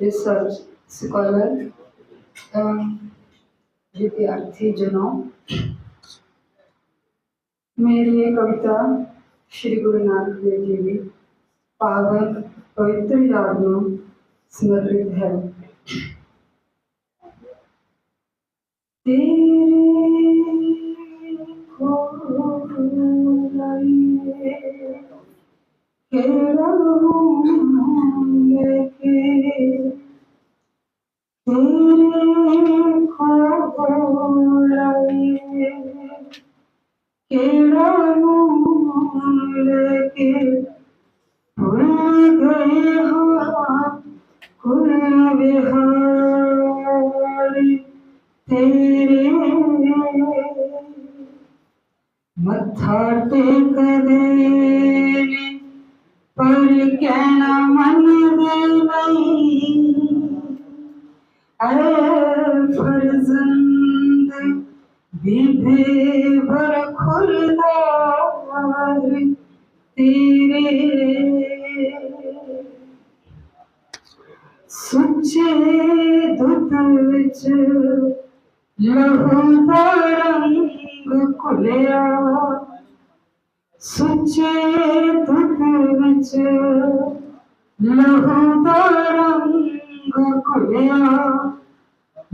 Research scholar विद्यार्थी जनों, मेरी ये कविता श्री गुरु नानक देव जी की पावन पवित्र याद में समर्पित है। तेरे खोलाइए केड़ा विहारी तेरे मत्था टेक देने पर कहना मन दे नहीं। अरे फर्जंद, विधे भर खुलदार तेरे ਸੁੱਚੇ ਦੁੱਧ ਵਿੱਚ ਲਹੂ ਦਾ ਰੰਗ ਘੁਲਿਆ। ਸੁੱਚੇ ਦੁੱਧ ਵਿੱਚ ਲਹੂ ਦਾ ਰੰਗ ਘੁਲਿਆ।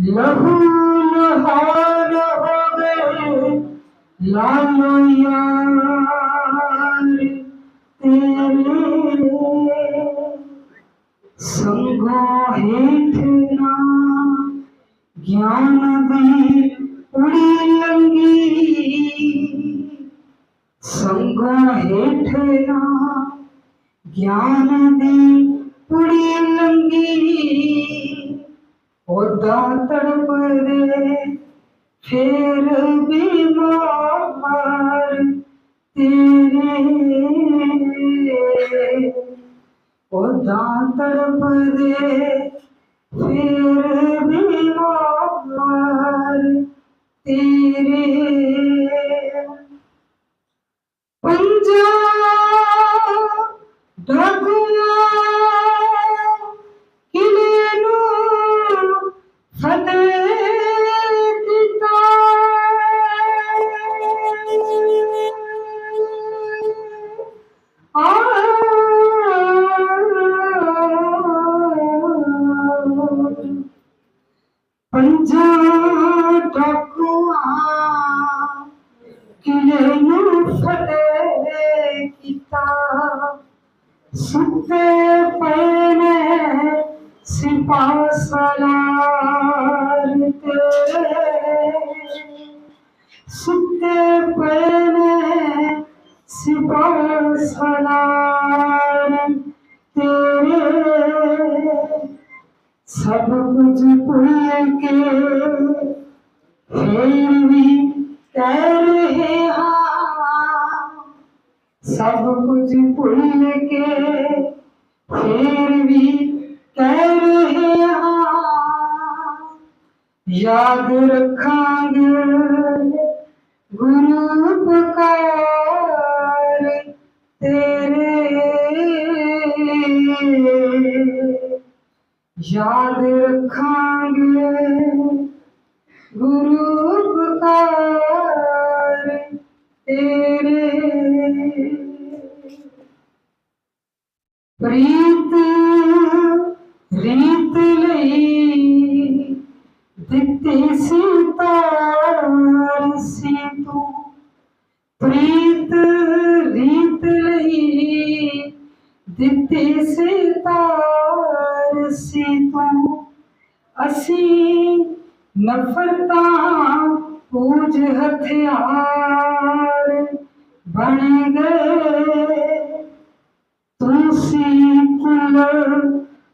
ਲਹੂ ਲਹਾਰ ਹੋ ਗਏ ਯਾਰ ਤੇਰੇ संगो हेठना ज्ञान दी उड़ी लंगी। संगो हेठना ज्ञान दी उड़ी लंगी। ओदा तड़प फेर फिर बीमार तेरे। उदान तरफ़ दे फिर भी मोहर तेरे। पंजा किले नु फतेह मुझे डकुआ किले फतेह किता सिपा सला हाँ। सब कुछ पुण्य के फिर भी तैर रहे सब कुछ भूल के फिर भी तैर रहे याद याद रखांगे ਯਾਦ ਰੱਖਾਂਗੇ। ਗੁਰੂ ਪੁਕਾਰ ਤੇਰੇ। ਪ੍ਰੀਤ, ਰੀਤ ਲਈ ਦਿੱਤੀ ਸੀ ਤਾਰ ਸੀ ਤੂੰ। ਪ੍ਰੀਤ, ਰੀਤ ਲਈ ਦਿੱਤੀ ਸੀ ਤਾਰ ਸੀ ਤੂੰ ਅਸੀਂ ਨਫ਼ਰਤਾਂ ਪੂਜ ਹਥਿਆਰ ਬਣ ਗਏ। ਤੂੰ ਸੀ ਕੁਲ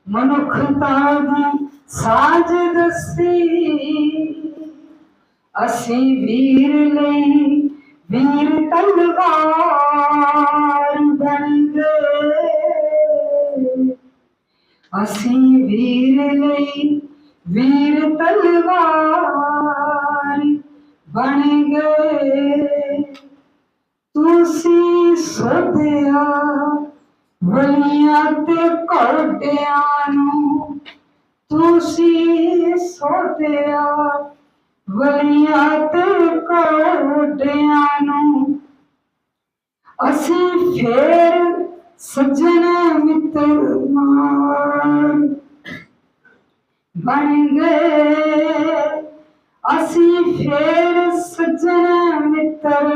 ਮਨੁੱਖ ਦੀ ਸਾਜ ਦਸੀ। ਅਸੀਂ ਵੀਰ ਲਈ ਵੀਰ ਤਲਵਾਰ ਅਸੀਂ ਵੀਰ ਲਈ ਵੀਰ ਤਲਵਾਰ ਬਣ ਗਏ ਤੁਸੀਂ ਸੋਧਿਆ ਵਲੀਆਂ ਤੇ ਘੋੜਿਆਂ ਨੂੰ ਤੁਸੀਂ ਸੋਧਿਆ ਵਲੀਆਂ ਤੇ ਘੋੜਿਆਂ ਨੂੰ ਅਸੀਂ ਫੇਰ ਸੱਜਣ ਮਿੱਤਰ ਮਾਰ ਬਣ ਗਏ ਅਸੀਂ ਫੇਰ ਸੱਜਣ ਮਿੱਤਰ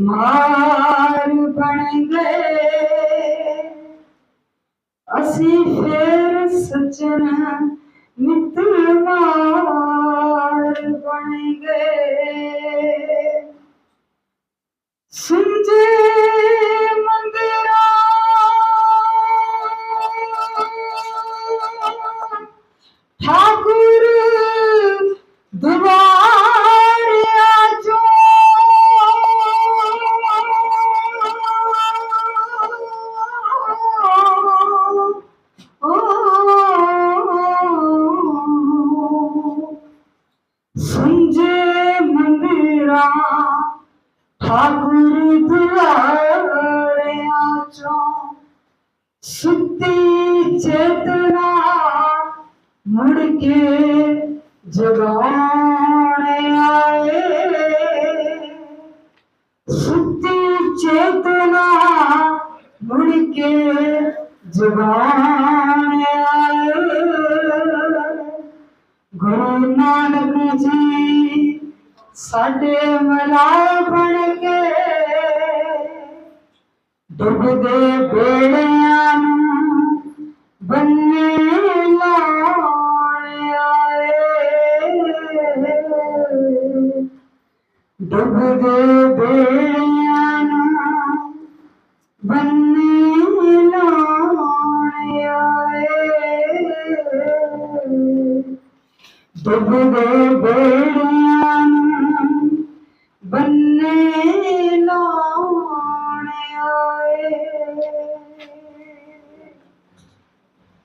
ਮਾਰ ਬਣ ਗਏ ਅਸੀਂ ਫੇਰ ਸੱਜਣ ਮਿੱਤਰ ਮਾਰ ਬਣ ਗਏ ਸੁੰਜੇ ਮੰਦਿਰਾਂ शुद्धि चेतना मुड़के जगाने आए। शुद्धि चेतना मुड़के जगाने आए। गुरु नानक जी साडे मलाए बन के தொகுது வேளையான் தொகுது வேளையான தொகுது வேளையான